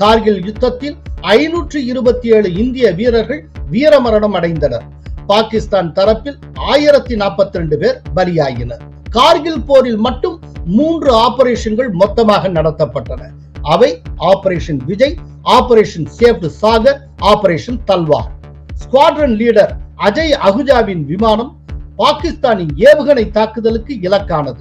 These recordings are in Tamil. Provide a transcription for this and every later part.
கார்கில் யுத்தத்தில் ஐநூற்று இருபத்தி ஏழு இந்திய வீரர்கள் வீரமரணம் அடைந்தனர். பாகிஸ்தான் தரப்பில் ஆயிரத்தி நாற்பத்தி ரெண்டு பேர் பலியாகினர் கார்கில் போரில் மட்டும் மூன்று ஆபரேஷன்கள் மொத்தமாக நடத்தப்பட்டன. அவை operation Vijay operation Safed Sagar operation Talwar. Squadron leader Ajay அகுஜாவின் விமானம் பாகிஸ்தானின் ஏவுகணை தாக்குதலுக்கு இலக்கானது.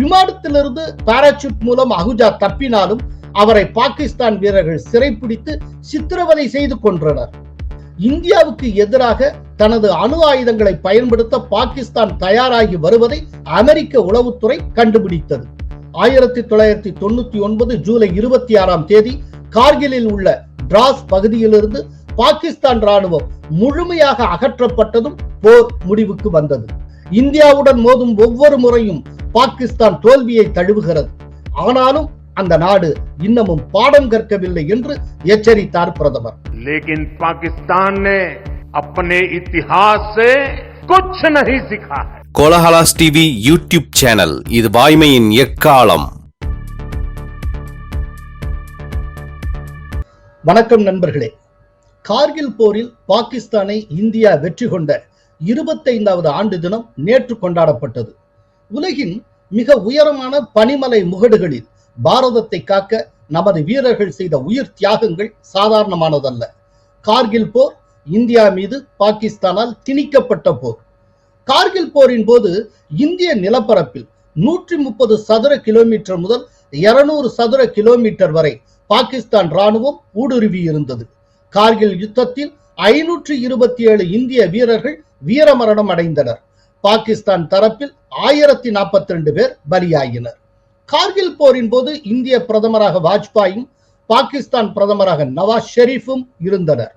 விமானத்திலிருந்து பாராசூட் மூலம் அகுஜா தப்பினாலும் அவரை பாகிஸ்தான் வீரர்கள் சிறைப்பிடித்து சித்திரவதை செய்து கொன்றனர். இந்தியாவுக்கு எதிராக தனது அணு ஆயுதங்களை பயன்படுத்த பாகிஸ்தான் தயாராகி வருவதை அமெரிக்க உளவுத்துறை கண்டுபிடித்தது. ஆயிரத்தி தொள்ளாயிரத்தி தொண்ணூத்தி ஒன்பது ஜூலை இருபத்தி ஆறாம் தேதி கார்கிலில் உள்ள டிராஸ் பகுதியிலிருந்து பாகிஸ்தான் ராணுவம் முழுமையாக அகற்றப்பட்டதும் போர் முடிவுக்கு வந்தது. இந்தியாவுடன் மோதும் ஒவ்வொரு முறையும் பாகிஸ்தான் தோல்வியை தழுவுகிறது. ஆனாலும் அந்த நாடு இன்னமும் பாடம் கற்கவில்லை என்று எச்சரித்தார் பிரதமர். லேக்கின் பாகிஸ்தான் அப்பனே இத்திஹாஸ் குச் நஹி சிக்கா கோலஹலாஸ் டிவி யூடியூப் சேனல் இது வாய்மையின் எக்காலம் வணக்கம் நண்பர்களே கார்கில் போரில் பாகிஸ்தானை இந்தியா வெற்றி கொண்ட இருபத்தைந்தாவது ஆண்டு தினம் நேற்று கொண்டாடப்பட்டது. உலகின் மிக உயரமான பனிமலை முகடுகளில் பாரதத்தை காக்க நமது வீரர்கள் செய்த உயிர் தியாகங்கள் சாதாரணமானதல்ல. கார்கில் போர் இந்தியா மீது பாகிஸ்தானால் திணிக்கப்பட்ட போர். கார்கில் போரின் போது இந்திய நிலப்பரப்பில் நூற்றி முப்பது சதுர கிலோமீட்டர் முதல் இருநூறு சதுர கிலோமீட்டர் வரை பாகிஸ்தான் ராணுவம் ஊடுருவி இருந்தது கார்கில் யுத்தத்தில் ஐநூற்று இருபத்தி ஏழு இந்திய வீரர்கள் வீரமரணம் அடைந்தனர். பாகிஸ்தான் தரப்பில் ஆயிரத்தி நாற்பத்தி ரெண்டு பேர் பலியாகினர் கார்கில் போரின் போது இந்திய பிரதமராக வாஜ்பாயும் பாகிஸ்தான் பிரதமராக நவாஸ் ஷெரீஃபும் இருந்தனர்.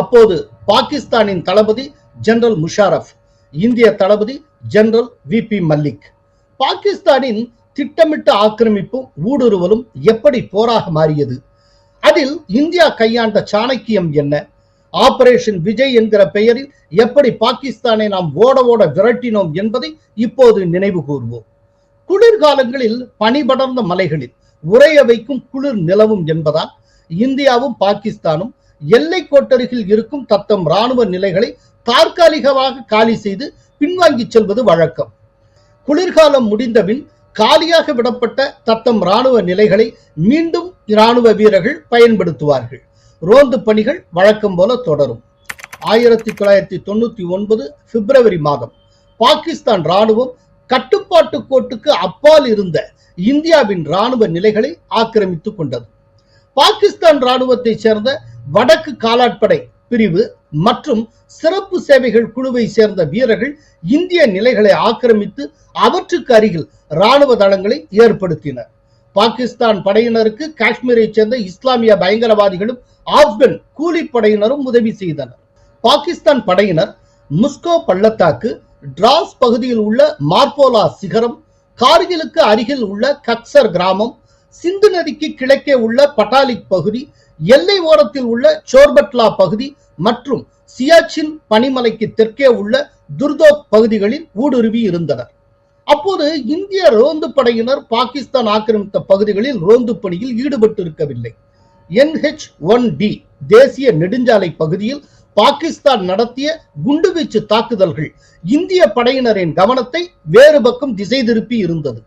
அப்போது பாகிஸ்தானின் தளபதி ஜெனரல் முஷாரப் இந்திய தளபதி ஜெனரல் வி பி மல்லிக். பாகிஸ்தானின் திட்டமிட்ட ஆக்கிரமிப்பும் ஊடுருவலும் எப்படி போராக மாறியது? அதில் இந்தியா கையாண்ட சாணக்கியம் என்ன? ஆபரேஷன் விஜய் என்கிற பெயரில் எப்படி பாகிஸ்தானை நாம் ஓட ஓட விரட்டினோம் என்பதை இப்போது நினைவு கூர்வோம். குளிர்காலங்களில் பனிபடர்ந்த மலைகளில் உறைய வைக்கும் குளிர் நிலவும் என்பதால் இந்தியாவும் பாகிஸ்தானும் எல்லை கோட்டருகில் இருக்கும் தத்தம் ராணுவ நிலைகளை தற்காலிகமாக காலி செய்து பின்வாங்கி செல்வது வழக்கம். குளிர்காலம் முடிந்தபின் காலியாக விடப்பட்ட தத்தம் ராணுவ நிலைகளை மீண்டும் ராணுவ வீரர்கள் பயன்படுத்துவார்கள். ரோந்து பணிகள் வழக்கம் போல தொடரும். ஆயிரத்தி தொள்ளாயிரத்தி தொண்ணூத்தி ஒன்பது பிப்ரவரி மாதம் பாகிஸ்தான் ராணுவம் கட்டுப்பாட்டு கோட்டுக்கு அப்பால் இருந்த இந்தியாவின் ராணுவ நிலைகளை ஆக்கிரமித்துக் கொண்டது. பாகிஸ்தான் ராணுவத்தை சேர்ந்த வடக்கு காலாட்படை பிரிவு மற்றும் சிறப்பு சேவைகள் குழுவை சேர்ந்த வீரர்கள் இந்திய நிலைகளை ஆக்கிரமித்து அவற்றுக்கு அருகில் ராணுவ தளங்களை ஏற்படுத்தினர். பாகிஸ்தான் படையினருக்கு காஷ்மீரை சேர்ந்த இஸ்லாமிய பயங்கரவாதிகளும் ஆப்கன் கூலிப்படையினரும் உதவி செய்தனர். பாகிஸ்தான் படையினர் முஸ்கோ பள்ளத்தாக்கு டிராஸ் பகுதியில் உள்ள மார்போலா சிகரம் கார்கிலுக்கு அருகில் உள்ள கக்சர் கிராமம் சிந்து நதிக்கு கிழக்கே உள்ள பட்டாலிக் பகுதி எல்லை ஓரத்தில் உள்ள சோர்பட்லா பகுதி மற்றும் சியாச்சின் பனிமலைக்கு தெற்கே உள்ள துர்தோக் பகுதிகளில் ஊடுருவி இருந்தனர். அப்போது இந்திய ரோந்து படையினர் பாகிஸ்தான் ஆக்கிரமித்த பகுதிகளில் ரோந்து பணியில் ஈடுபட்டிருக்கவில்லை. என்ஹெச் ஒன் டி தேசிய நெடுஞ்சாலை பகுதியில் பாகிஸ்தான் நடத்திய குண்டுவீச்சு தாக்குதல்கள் இந்திய படையினரின் கவனத்தை வேறு பக்கம் திசை திருப்பி இருந்தது.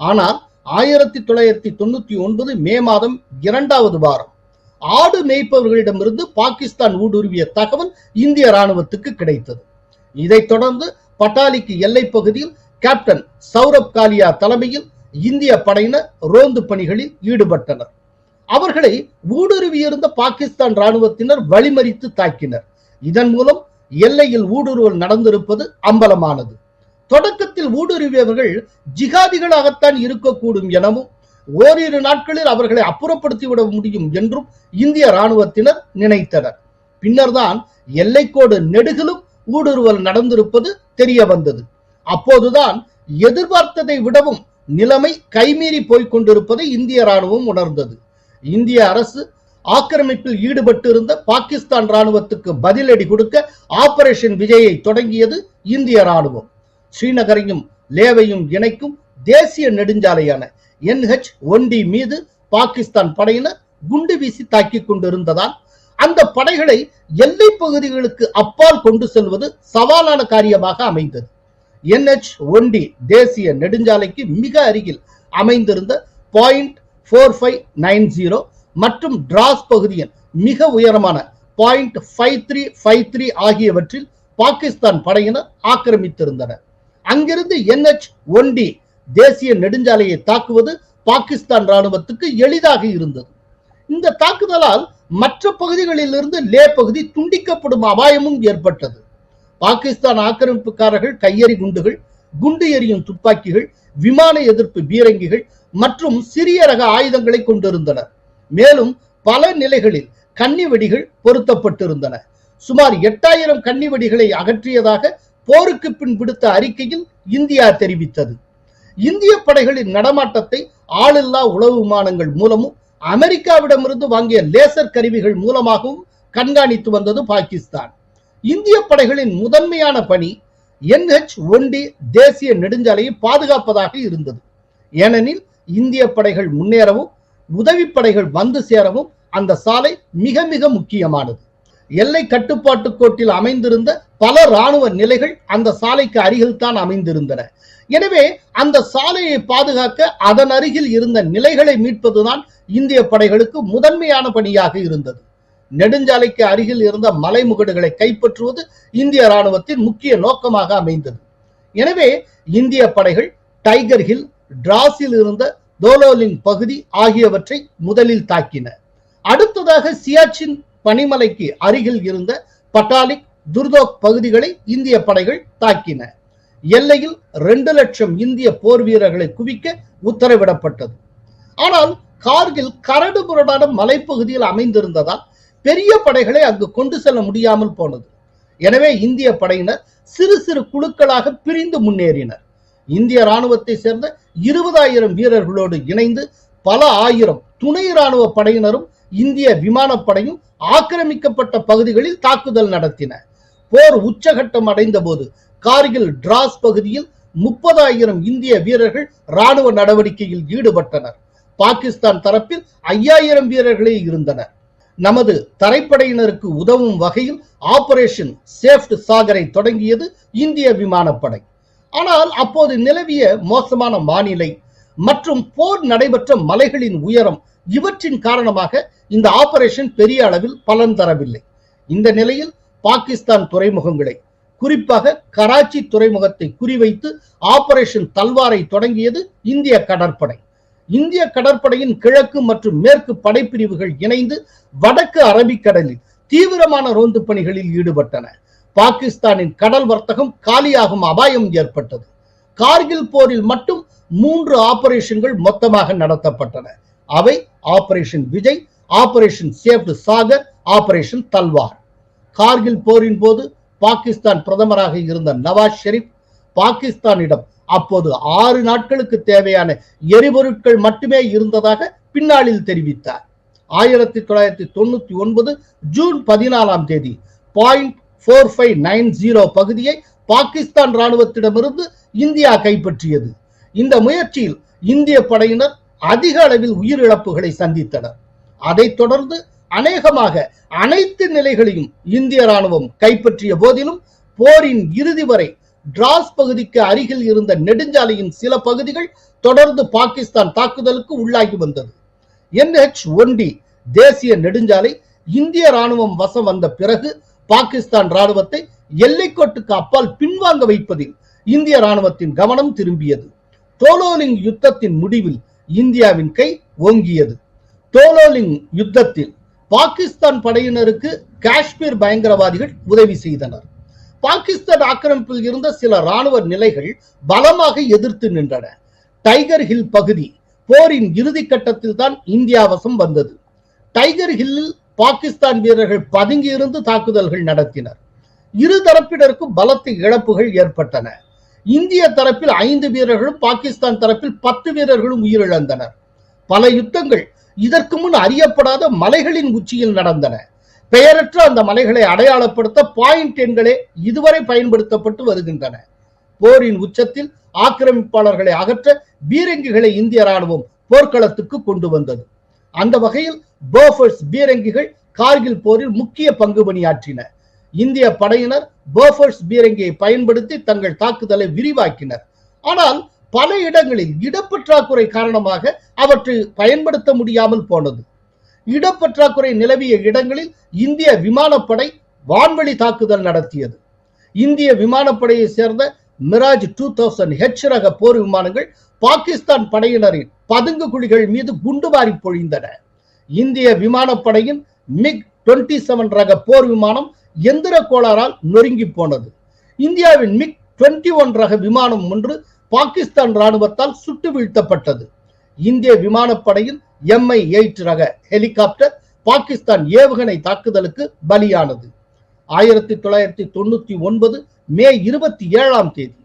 ஆனால் ஆயிரத்தி தொள்ளாயிரத்தி தொண்ணூத்தி ஒன்பது மே மாதம் இரண்டாவது வாரம் ஆடு மேய்ப்பவர்களிடமிருந்து பாகிஸ்தான் ஊடுருவிய தகவல் இந்திய ராணுவத்துக்கு கிடைத்தது. இதைத் தொடர்ந்து பட்டாலிக்கு எல்லை பகுதியில் கேப்டன் சௌரப் காலியா தலைமையில் இந்திய படையினர் ரோந்து பணிகளில் ஈடுபட்டனர். அவர்களை ஊடுருவியிருந்த பாகிஸ்தான் ராணுவத்தினர் வழிமறித்து தாக்கினர். இதன் மூலம் எல்லையில் ஊடுருவல் நடந்திருப்பது அம்பலமானது. தொடக்கத்தில் ஊடுருவியவர்கள் ஜிகாதிகளாகத்தான் இருக்கக்கூடும் எனவும் ஓரிரு நாட்களில் அவர்களை அப்புறப்படுத்தி விட முடியும் என்றும் இந்திய ராணுவத்தினர் நினைத்தனர். பின்னர்தான் எல்லைக்கோடு நெடுகிலும் ஊடுருவல் நடந்திருப்பது தெரிய வந்தது அப்போதுதான் எதிர்பார்த்ததை விடவும் நிலைமை கைமீறி போய்க் கொண்டிருப்பதை இந்திய ராணுவம் உணர்ந்தது. இந்திய அரசு ஆக்கிரமிப்பில் ஈடுபட்டிருந்த பாகிஸ்தான் ராணுவத்துக்கு பதிலடி கொடுக்க ஆபரேஷன் விஜயை தொடங்கியது இந்திய ராணுவம் ஸ்ரீநகரையும் லேவையும் இணைக்கும் தேசிய நெடுஞ்சாலையான என்ஹெச் ஒன்டி மீது பாகிஸ்தான் படையினர் குண்டு வீசி தாக்கிக் கொண்டிருந்ததால் அந்த படைகளை எல்லை பகுதிகளுக்கு அப்பால் கொண்டு செல்வது சவாலான காரியமாக அமைந்தது. என்ஹெச் ஒன்டி தேசிய நெடுஞ்சாலைக்கு மிக அருகில் அமைந்திருந்த point four five nine zero மற்றும் டிராஸ் பகுதியின் மிக உயரமான point five three five three ஆகியவற்றில் பாகிஸ்தான் படையினர் ஆக்கிரமித்திருந்தனர். அங்கிருந்து என்ஹெச் ஒண்டி தேசிய நெடுஞ்சாலையை தாக்குவது பாகிஸ்தான் ராணுவத்துக்கு எளிதாக இருந்தது. இந்த தாக்குதலால் மற்ற பகுதிகளிலிருந்து லே பகுதி துண்டிக்கப்படும் அபாயமும் ஏற்பட்டது. பாகிஸ்தான் ஆக்கிரமிப்புக்காரர்கள் கையெறி குண்டுகள் குண்டு எறியும் துப்பாக்கிகள் விமான எதிர்ப்பு பீரங்கிகள் மற்றும் சிறிய ரக ஆயுதங்களை கொண்டிருந்தனர். மேலும் பல நிலைகளில் கன்னி வெடிகள் பொருத்தப்பட்டிருந்தன. சுமார் எட்டாயிரம் கன்னி வெடிகளை அகற்றியதாக போருக்கு பின் விடுத்த அறிக்கையில் இந்தியா தெரிவித்தது. இந்திய படைகளின் நடமாட்டத்தை ஆளில்லா உளவு விமானங்கள் மூலமும் அமெரிக்காவிடமிருந்து வாங்கிய லேசர் கருவிகள் மூலமாகவும் கண்காணித்து வந்தது பாகிஸ்தான். இந்திய படைகளின் முதன்மையான பணி என்ஹெச் ஒன்டி தேசிய நெடுஞ்சாலையை பாதுகாப்பதாக இருந்தது. ஏனெனில் இந்திய படைகள் முன்னேறவும் உதவிப்படைகள் வந்து சேரவும் அந்த சாலை மிக மிக முக்கியமானது. எல்லை கட்டுப்பாட்டு கோட்டில் அமைந்திருந்த பல ராணுவ நிலைகள் அந்த சாலைக்கு அருகில் தான் அமைந்திருந்தன. எனவே அந்த சாலையை பாதுகாக்க அதன் அருகில் இருந்த நிலைகளை மீட்பதுதான் இந்திய படைகளுக்கு முதன்மையான பணியாக இருந்தது. நெடுஞ்சாலைக்கு அருகில் இருந்த மலைமுகடுகளை கைப்பற்றுவது இந்திய ராணுவத்தின் முக்கிய நோக்கமாக அமைந்தது. எனவே இந்திய படைகள் டைகர் ஹில் டிராஸில் இருந்த தோலோலிங் பகுதி ஆகியவற்றை முதலில் தாக்கின. அடுத்ததாக சியாச்சின் பனிமலைக்கு அருகில் இருந்த பட்டாலிக் துர்தோக் பகுதிகளை இந்திய படைகள் தாக்கின. எல்லையில் ரெண்டு லட்சம் இந்திய போர் வீரர்களை குவிக்க உத்தரவிடப்பட்டது. ஆனால் கார்கில் கரடு முரடான மலைப்பகுதியில் அமைந்திருந்ததால் பெரிய படைகளை அங்கு கொண்டு செல்ல முடியாமல் போனது. எனவே இந்திய படையினர் சிறு சிறு குழுக்களாக பிரிந்து முன்னேறினர். இந்திய ராணுவத்தை சேர்ந்த இருபதாயிரம் வீரர்களோடு இணைந்து பல ஆயிரம் துணை ராணுவ படையினரும் இந்திய விமானப்படையும் ஆக்கிரமிக்கப்பட்ட பகுதிகளில் தாக்குதல் நடத்தின. போர் உச்சகட்டம் அடைந்த போது கார்கில் டிராஸ் பகுதியில் முப்பதாயிரம் இந்திய வீரர்கள் ராணுவ நடவடிக்கையில் ஈடுபட்டனர். பாகிஸ்தான் தரப்பில் ஐயாயிரம் வீரர்களே இருந்தனர். நமது தரைப்படையினருக்கு உதவும் வகையில் ஆபரேஷன் சேஃப்ட் சாகரை தொடங்கியது இந்திய விமானப்படை ஆனால் அப்போது நிலவிய மோசமான வானிலை மற்றும் போர் நடைபெற்ற மலைகளின் உயரம் இவற்றின் காரணமாக இந்த ஆபரேஷன் பெரிய அளவில் பலன் தரவில்லை. இந்த நிலையில் பாகிஸ்தான் துறைமுகங்களை குறிப்பாக கராச்சி துறைமுகத்தை குறிவைத்து ஆபரேஷன் தல்வாரை தொடங்கியது இந்திய கடற்படை. இந்திய கடற்படையின் கிழக்கு மற்றும் மேற்கு படைப்பிரிவுகள் இணைந்து வடக்கு அரபிக்கடலில் தீவிரமான ரோந்து பணிகளில் ஈடுபட்டன. பாகிஸ்தானின் கடல் வர்த்தகம் காலியாகும் அபாயம் ஏற்பட்டது. கார்கில் போரில் மட்டும் மூன்று ஆபரேஷன்கள் மொத்தமாக நடத்தப்பட்டன. அவை operation Vijay operation Safed Sagar operation Talwar. Kargil போரின் போது பாகிஸ்தான் பிரதமராக இருந்த நவாஸ் ஷெரீப் பாகிஸ்தானிடம் அப்போது ஆறு நாட்களுக்கு தேவையான எரிபொருட்கள் மட்டுமே இருந்ததாக பின்னாளில் தெரிவித்தார். ஆயிரத்தி தொள்ளாயிரத்தி தொண்ணூத்தி ஒன்பது ஜூன் பதினாலாம் தேதி point four five nine zero பகுதியை பாகிஸ்தான் ராணுவத்திடமிருந்து இந்தியா கைப்பற்றியது. இந்த முயற்சியில் இந்திய படையினர் அதிக அளவில் உயிரிழப்புகளை சந்தித்தனர். அதைத் தொடர்ந்து அநேகமாக அனைத்து நிலைகளையும் இந்திய ராணுவம் கைப்பற்றிய போதிலும் போரின் இறுதி வரை டிராஸ் பகுதிக்கு அருகில் இருந்த நெடுஞ்சாலையின் சில பகுதிகள் தொடர்ந்து பாகிஸ்தான் தாக்குதலுக்கு உள்ளாகி வந்தது. என்ஹெச் ஒன்டி தேசிய நெடுஞ்சாலை இந்திய ராணுவம் வசம் வந்த பிறகு பாகிஸ்தான் ராணுவத்தை எல்லைக்கோட்டுக்கு அப்பால் பின்வாங்க வைப்பதில் இந்திய ராணுவத்தின் கவனம் திரும்பியது. தோலோலிங் யுத்தத்தின் முடிவில் இந்தியாவின் கை ஓங்கியது. தோலோலிங் யுத்தத்தில் பாகிஸ்தான் படையினருக்கு காஷ்மீர் பயங்கரவாதிகள் உதவி செய்தனர். பாகிஸ்தான் ஆக்கிரமிப்பில் இருந்த சில ராணுவ நிலைகள் பலமாக எதிர்த்து நின்றன. டைகர் ஹில் பகுதி போரின் இறுதி கட்டத்தில் தான் இந்தியா வசம் வந்தது. டைகர் ஹில்லில் பாகிஸ்தான் வீரர்கள் பதுங்கியிருந்து தாக்குதல்கள் நடத்தினர். இரு தரப்பினருக்கும் பலத்த இழப்புகள் ஏற்பட்டன. இந்திய தரப்பில் ஐந்து வீரர்களும் பாகிஸ்தான் தரப்பில் பத்து வீரர்களும் உயிரிழந்தனர். பல யுத்தங்கள் இதற்கு முன் அறியப்படாத மலைகளின் உச்சியில் நடந்தன. பெயரற்ற அந்த மலைகளை அடையாளப்படுத்த பாயிண்ட் எண்களே இதுவரை பயன்படுத்தப்பட்டு வருகின்றன. போரின் உச்சத்தில் ஆக்கிரமிப்பாளர்களை அகற்ற பீரங்கிகளை இந்திய ராணுவம் போர்க்களத்துக்கு கொண்டு வந்தது. அந்த வகையில் போஃபர்ஸ் பீரங்கிகள் கார்கில் போரில் முக்கிய பங்கு பணியாற்றின. இந்திய படையினர் போஃபர்ஸ் பீரங்கியை பயன்படுத்தி தங்கள் தாக்குதலை விரிவாக்கினர். ஆனால் பல இடங்களில் இடப்பற்றாக்குறை காரணமாக அவற்றை பயன்படுத்த முடியாமல் போனது. இடப்பற்றாக்குறை நிலவிய இடங்களில் இந்திய விமானப்படை வான்வழி தாக்குதல் நடத்தியது. இந்திய விமானப்படையை சேர்ந்த மிராஜ் டூ தௌசண்ட் ஹெச் ரக போர் விமானங்கள் பாகிஸ்தான் படையினரின் பதுங்கு குழிகள் மீது குண்டுவாரி பொழிந்தன. இந்திய விமானப்படையின் மிக் டுவெண்ட்டி செவன் ரக போர் விமானம் எந்திர கோளாறால் நொறுங்கி போனது. இந்தியாவின் மிக் டுவெண்ட்டி ஒன் ரக விமானம் ஒன்று பாகிஸ்தான் ராணுவத்தால் சுட்டு வீழ்த்தப்பட்டது. இந்திய விமானப்படையின் எம்ஐ எயிட் ரக ஹெலிகாப்டர் பாகிஸ்தான் ஏவுகணை தாக்குதலுக்கு பலியானது. ஆயிரத்தி தொள்ளாயிரத்தி தொண்ணூத்தி ஒன்பது மே இருபத்தி ஏழாம் தேதி.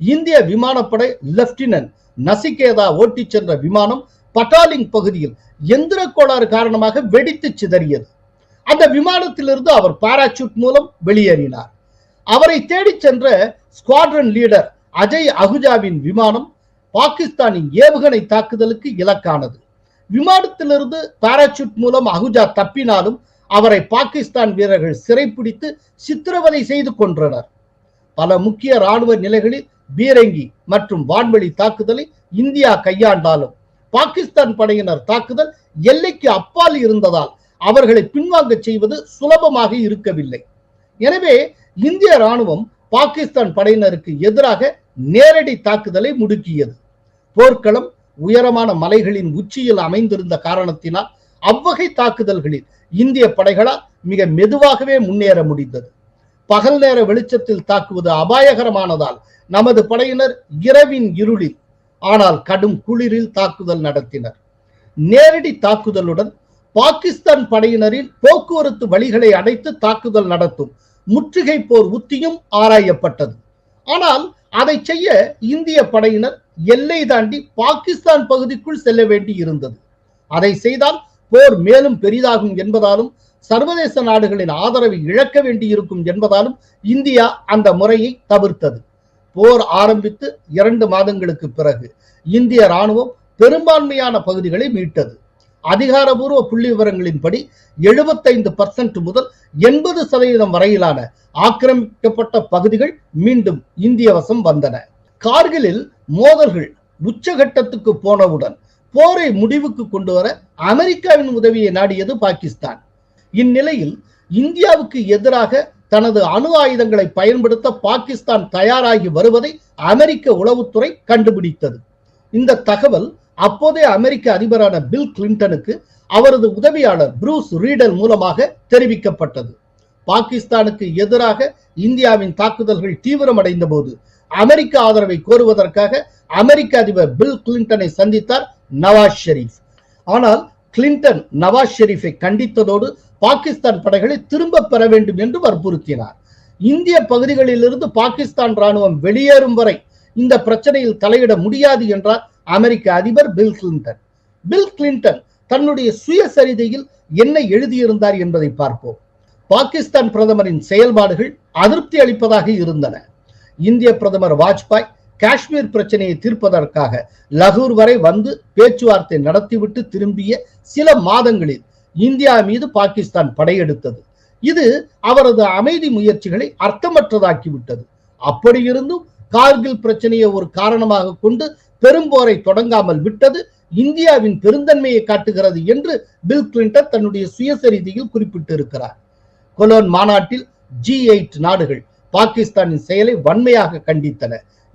இந்திய விமானப்படை லெப்டினன்ட் நசிகேதா ஓட்டிச் சென்ற விமானம் பட்டாலிங் பகுதியில் எந்திர கோளாறு காரணமாக வெடித்து சிதறியது. அந்த விமானத்திலிருந்து அவர் பாராசூட் மூலம் வெளியேறினார். அவரை தேடிச் சென்ற ஸ்குவாட்ரன் லீடர் அஜய் அகுஜாவின் விமானம் பாகிஸ்தானின் ஏவுகணை தாக்குதலுக்கு இலக்கானது. விமானத்திலிருந்து பாராசூட் மூலம் அகுஜா தப்பினாலும் அவரை பாகிஸ்தான் வீரர்கள் சிறைப்பிடித்து சித்திரவதை செய்து கொன்றனர். பல முக்கிய ராணுவ நிலைகளில் பீரங்கி மற்றும் வான்வழி தாக்குதலை இந்தியா கையாண்டாலும் பாகிஸ்தான் படையினர் தாக்குதல் எல்லைக்கு அப்பால் இருந்ததால் அவர்களை பின்வாங்க செய்வது சுலபமாக இருக்கவில்லை. எனவே இந்திய ராணுவம் பாகிஸ்தான் படையினருக்கு எதிராக நேரடி தாக்குதலை முடுக்கியது. போர்க்களம் உயரமான மலைகளின் உச்சியில் அமைந்திருந்த காரணத்தினால் அவ்வகை தாக்குதல்களில் இந்திய படைகளால் மிக மெதுவாகவே முன்னேற முடிந்தது. பகல் நேர வெளிச்சத்தில் தாக்குவது அபாயகரமானதால் நமது படையினர் இரவின் இருளில் ஆனால் கடும் குளிரில் தாக்குதல் நடத்தினர். நேரடி தாக்குதலுடன் பாகிஸ்தான் படையினரின் போக்குவரத்து வழிகளை அடைத்து தாக்குதல் நடத்தும் முற்றுகை போர் உத்தியும் ஆராயப்பட்டது. ஆனால் அதை செய்ய இந்திய படையினர் எல்லை தாண்டி பாகிஸ்தான் பகுதிக்குள் செல்ல வேண்டி இருந்தது அதை செய்தால் போர் மேலும் பெரிதாகும் என்பதாலும் சர்வதேச நாடுகளின் ஆதரவை இழக்க வேண்டியிருக்கும் என்பதாலும் இந்தியா அந்த முறையை தவிர்த்தது. போர் ஆரம்பித்து இரண்டு மாதங்களுக்கு பிறகு இந்திய ராணுவம் பெரும்பான்மையான பகுதிகளை மீட்டது. அதிகாரபூர்வ புள்ளி விவரங்களின்படி எழுபத்தைந்து பர்சன்ட் முதல் எண்பது சதவீதம் வரையிலான ஆக்கிரமிக்கப்பட்ட பகுதிகள் மீண்டும் இந்திய வசம் வந்தன. கார்கிலில் மோதல்கள் உச்சகட்டத்துக்கு போனவுடன் போரை முடிவுக்கு கொண்டு வர அமெரிக்காவின் உதவியை நாடியது பாகிஸ்தான். இந்நிலையில் இந்தியாவுக்கு எதிராக தனது அணு ஆயுதங்களை பயன்படுத்த பாகிஸ்தான் தயாராகி வருவதை அமெரிக்க உளவுத்துறை கண்டுபிடித்தது. இந்த தகவல் அப்போதே அமெரிக்க அதிபரான பில் கிளின்டனுக்கு அவரது உதவியாளர் புரூஸ் ரீடல் மூலமாக தெரிவிக்கப்பட்டது. பாகிஸ்தானுக்கு எதிராக இந்தியாவின் தாக்குதல்கள் தீவிரமடைந்த போது அமெரிக்க ஆதரவை கோருவதற்காக அமெரிக்க அதிபர் பில் கிளின்டனை சந்தித்தார் நவாஸ் ஷெரீப். ஆனால் கிளின்டன் நவாஸ் ஷெரீஃபை கண்டித்ததோடு பாகிஸ்தான் படைகளை திரும்ப பெற வேண்டும் என்று வற்புறுத்தினார். இந்திய பகுதிகளிலிருந்து பாகிஸ்தான் ராணுவம் வெளியேறும் வரை இந்த பிரச்சனையில் தலையிட முடியாது என்றார் அமெரிக்க அதிபர் பில் கிளின்டன் பில் கிளின்டன் தன்னுடைய சுயசரிதையில் என்ன எழுதியிருந்தார் என்பதை பார்ப்போம். பாகிஸ்தான் பிரதமரின் செயல்பாடுகள் அதிருப்தி அளிப்பதாக இருந்தன. இந்திய பிரதமர் வாஜ்பாய் காஷ்மீர் பிரச்சனையை தீர்ப்பதற்காக லகூர் வரை வந்து பேச்சுவார்த்தை நடத்திவிட்டு திரும்பிய சில மாதங்களில் இந்தியா மீது பாகிஸ்தான் படையெடுத்தது. இது அவரது அமைதி முயற்சிகளை அர்த்தமற்றதாக்கிவிட்டது. அப்படியிருந்தும் கார்கில் பிரச்சனையை ஒரு காரணமாக கொண்டு பெரும்போரை தொடங்காமல் விட்டது இந்தியாவின் பெருந்தன்மையை காட்டுகிறது என்று பில் கிளின்டன் தன்னுடைய சுயசரிதியில் குறிப்பிட்டிருக்கிறார். கொலோன் மாநாட்டில் ஜி எயிட் நாடுகள் பாகிஸ்தானின் செயலை வன்மையாக கண்டித்தன.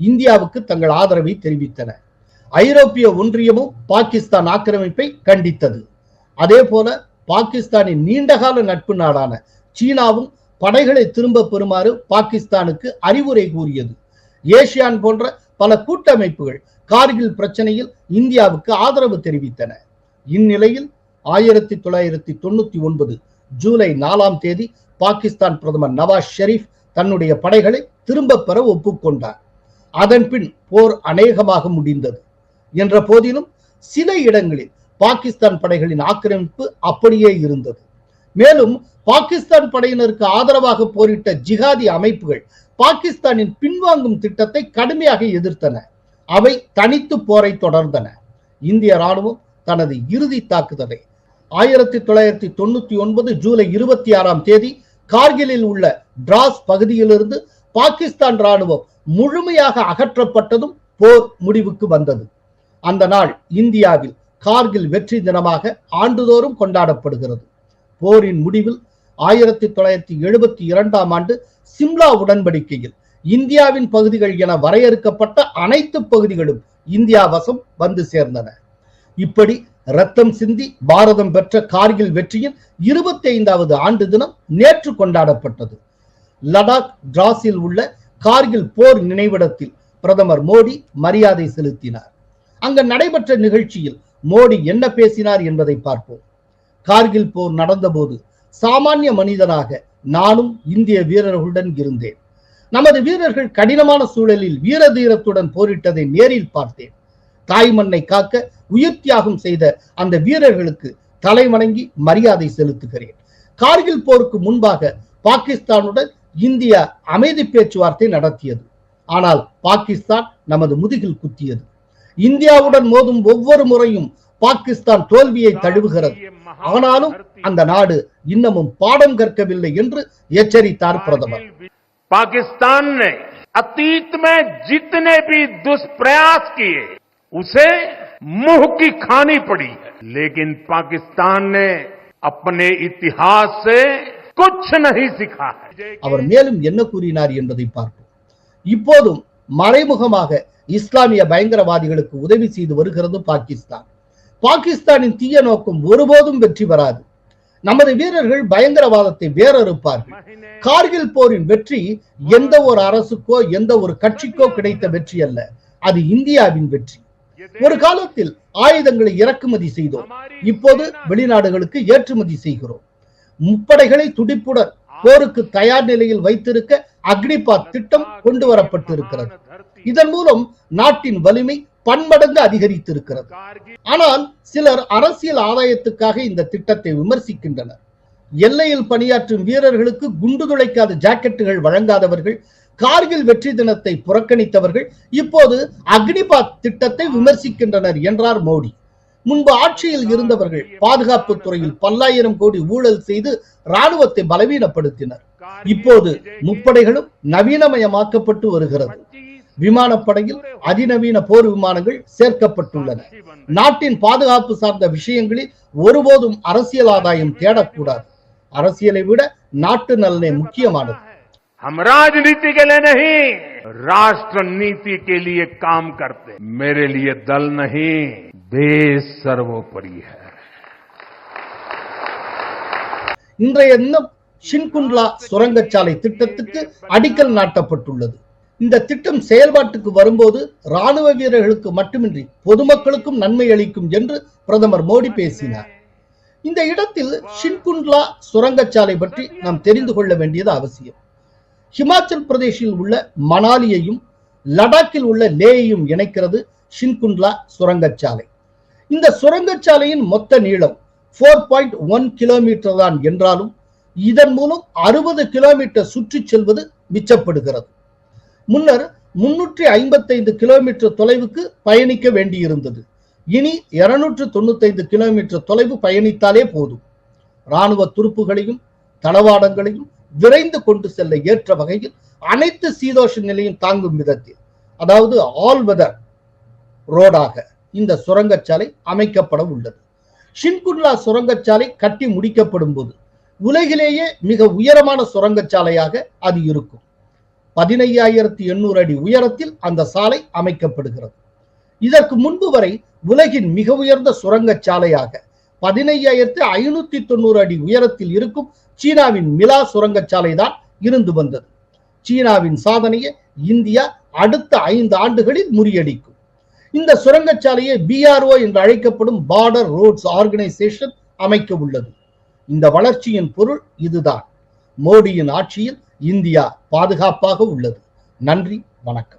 இந்தியாவுக்கு தங்கள் ஆதரவை தெரிவித்தன. ஐரோப்பிய ஒன்றியமும் பாகிஸ்தான் ஆக்கிரமிப்பை கண்டித்தது. அதே போல பாகிஸ்தானின் நீண்டகால நட்பு நாடான சீனாவும் படைகளை திரும்ப பெறுமாறு பாகிஸ்தானுக்கு அறிவுரை கூறியது. ஏசியான் போன்ற பல கூட்டமைப்புகள் கார்கில் பிரச்சனையில் இந்தியாவுக்கு ஆதரவு தெரிவித்தன. இந்நிலையில் ஆயிரத்தி தொள்ளாயிரத்தி தொண்ணூத்தி ஒன்பது ஜூலை நாலாம் தேதி பாகிஸ்தான் பிரதமர் நவாஸ் ஷெரீப் தன்னுடைய படைகளை திரும்ப பெற ஒப்புக்கொண்டார். அதன்பின் போர் அநேகமாக முடிந்தது. என்ற போதிலும் சில இடங்களில் பாகிஸ்தான் படைகளின் ஆக்கிரமிப்பு அப்படியே இருந்தது. மேலும் பாகிஸ்தான் படையினருக்கு ஆதரவாக போரிட்ட ஜிகாதி அமைப்புகள் பாகிஸ்தானின் பின்வாங்கும் திட்டத்தை கடுமையாக எதிர்த்தன. அவை தனித்து போரை தொடர்ந்தன. இந்திய ராணுவம் தனது இறுதி தாக்குதலை ஆயிரத்தி தொள்ளாயிரத்தி தொண்ணூத்தி ஒன்பது ஜூலை இருபத்தி ஆறாம் தேதி கார்கிலில் உள்ள டிராஸ் பகுதியிலிருந்து பாகிஸ்தான் ராணுவம் முழுமையாக அகற்றப்பட்டதும் போர் முடிவுக்கு வந்தது. அந்த நாள் இந்தியாவில் கார்கில் வெற்றி தினமாக ஆண்டுதோறும் கொண்டாடப்படுகிறது. போரின் முடிவில் ஆயிரத்தி தொள்ளாயிரத்தி எழுபத்தி இரண்டாம் ஆண்டு சிம்லா உடன்படிக்கையில் இந்தியாவின் பகுதிகள் என வரையறுக்கப்பட்ட அனைத்து பகுதிகளும் இந்தியா வசம் வந்து சேர்ந்தன. இப்படி ரத்தம் சிந்தி பாரதம் பெற்ற கார்கில் வெற்றியின் இருபத்தி ஐந்தாவது ஆண்டு தினம் நேற்று கொண்டாடப்பட்டது. லடாக் டிராஸில் உள்ள கார்கில் போர் நினைவிடத்தில் பிரதமர் மோடி மரியாதை செலுத்தினார். அங்கு நடைபெற்ற நிகழ்ச்சியில் மோடி என்ன பேசினார் என்பதை பார்ப்போம். கார்கில் போர் நடந்தபோது சாமானிய மனிதனாக நானும் இந்திய வீரர்களுடன் இருந்தேன். நமது வீரர்கள் கடினமான சூழலில் வீர தீரத்துடன் போரிட்டதை நேரில் பார்த்தேன். தாய் மண்ணை காக்க உயிர் தியாகம் செய்த அந்த வீரர்களுக்கு தலைவணங்கி மரியாதை செலுத்துகிறேன். கார்கில் போருக்கு முன்பாக பாகிஸ்தானுடன் இந்தியா அமைதி பேச்சுவார்த்தை நடத்தியது ஆனால் பாகிஸ்தான் நமது முதுகில் குத்தியது இந்தியாவுடன் மோதும் ஒவ்வொரு முறையும் பாகிஸ்தான் தோல்வியை தழுவுகிறது ஆனாலும் அந்த நாடு இன்னமும் பாடம் கற்கவில்லை என்று எச்சரித்தார் பிரதமர் पाकिस्तान ने अतीत में जितने भी दुष्प्रयास किए उसे मुंह की खानी पड़ी है लेकिन पाकिस्तान ने अपने इतिहास से कुछ नहीं सीखा है அவர் மேலும் என்ன கூறினார் என்பதை பார்ப்போம் இப்போதும் மறைமுகமாக இஸ்லாமிய பயங்கரவாதிகளுக்கு உதவி செய்து வருகிறது பாகிஸ்தான் பாகிஸ்தானின் தீய நோக்கம் ஒருபோதும் வெற்றி பெறாது நமது வீரர்கள் பயங்கரவாதத்தை வேறறுப்பார்கள் கார்கில் போரின் வெற்றி எந்த ஒரு அரசுக்கோ எந்த ஒரு கட்சிக்கோ கிடைத்த வெற்றி அல்ல அது இந்தியாவின் வெற்றி ஒரு காலத்தில் ஆயுதங்களை இறக்குமதி செய்தோம் இப்போது வெளிநாடுகளுக்கு ஏற்றுமதி செய்கிறோம் முப்படைகளை துடிப்புடன் போருக்கு தயார் நிலையில் வைத்திருக்க அக்னிபாத் திட்டம் கொண்டு வரப்பட்டிருக்கிறது இதன் மூலம் நாட்டின் வலிமை பன்மடங்கு அதிகரித்திருக்கிறது. ஆனால் சிலர் அரசியல் ஆதாயத்துக்காக இந்த திட்டத்தை விமர்சிக்கின்றனர். எல்லையில் பணியாற்றும் வீரர்களுக்கு குண்டு துளைக்காத ஜாக்கெட்டுகள் வழங்காதவர்கள் கார்கில் வெற்றி தினத்தை புறக்கணித்தவர்கள் இப்போது அக்னிபாத் திட்டத்தை விமர்சிக்கின்றனர் என்றார் மோடி. முன்பு ஆட்சியில் இருந்தவர்கள் பாதுகாப்பு துறையில் பல்லாயிரம் கோடி ஊழல் செய்து ராணுவத்தை பலவீனப்படுத்தினர். இப்போது முப்படைகளும் நவீனமயமாக்கப்பட்டு வருகிறது. விமானப்படையில் அதிநவீன போர் விமானங்கள் சேர்க்கப்பட்டுள்ளன. நாட்டின் பாதுகாப்பு சார்ந்த விஷயங்களில் ஒருபோதும் அரசியல் ஆதாயம் தேடக்கூடாது. அரசியலை விட நாட்டு நலனே முக்கியமானது. हम राजनीति के लिए नहीं राष्ट्र नीति के लिए काम करते मेरे लिए दल नहीं देश सर्वोपरि है இன்றைய தினம் ஷின்குண்ட்லா சுரங்கச்சாலை திட்டத்துக்கு அடிக்கல் நாட்டப்பட்டுள்ளது இந்த திட்டம் செயல்பாட்டுக்கு வரும்போது ராணுவ வீரர்களுக்கு மட்டுமின்றி பொதுமக்களுக்கும் நன்மை அளிக்கும் என்று பிரதமர் மோடி பேசினார் இந்த இடத்தில் ஷின்குண்ட்லா சுரங்கச்சாலை பற்றி நாம் தெரிந்து கொள்ள வேண்டியது அவசியம் ஹிமாச்சல் பிரதேஷில் உள்ள மணாலியையும் லடாக்கில் உள்ள லேயையும் இணைக்கிறது ஷின்குண்ட்லா சுரங்கச்சாலை. இந்த சுரங்கச்சாலையின் மொத்த நீளம் ஃபோர் பாயிண்ட் ஒன் கிலோமீட்டர் தான் என்றாலும் இதன் மூலம் அறுபது கிலோமீட்டர் சுற்றி செல்வது மிச்சப்படுகிறது. முன்னர் முன்னூற்றி ஐம்பத்தைந்து கிலோமீட்டர் தொலைவுக்கு பயணிக்க வேண்டியிருந்தது. இனி இருநூற்று தொண்ணூத்தைந்து கிலோமீட்டர் தொலைவு பயணித்தாலே போதும். ராணுவ துருப்புகளையும் தளவாடங்களையும் விரைந்து கொண்டு செல்ல ஏற்ற வகையில் அனைத்து சீதோஷ நிலையும் தாங்கும் விதத்தில் அதாவது ஆல் வெதர் ரோடாக இந்த சுரங்கச்சாலை அமைக்கப்பட உள்ளது. ஷின்குன்லா சுரங்கச்சாலை கட்டி முடிக்கப்படும் போது உலகிலேயே மிக உயரமான சுரங்கச்சாலையாக அது இருக்கும். பதினையாயிரத்தி எண்ணூறு அடி உயரத்தில் அந்த சாலை அமைக்கப்படுகிறது. இதற்கு முன்பு வரை உலகின் மிக உயர்ந்த சுரங்கச்சாலையாக பதினையாயிரத்தி ஐநூத்தி தொண்ணூறு அடி உயரத்தில் இருக்கும் சீனாவின் மிலா சுரங்கச்சாலை தான் இருந்து வந்தது. சீனாவின் சாதனையை இந்தியா அடுத்த ஐந்து ஆண்டுகளில் முறியடிக்கும். இந்த சுரங்கச்சாலையை பிஆர்ஓ என்று அழைக்கப்படும் பார்டர் ரோட்ஸ் ஆர்கனைசேஷன் அமைக்க உள்ளது. இந்த வளர்ச்சியின் பொருள் இதுதான். மோடியின் ஆட்சியில் இந்தியா பாதுகாப்பாக உள்ளது. நன்றி வணக்கம்.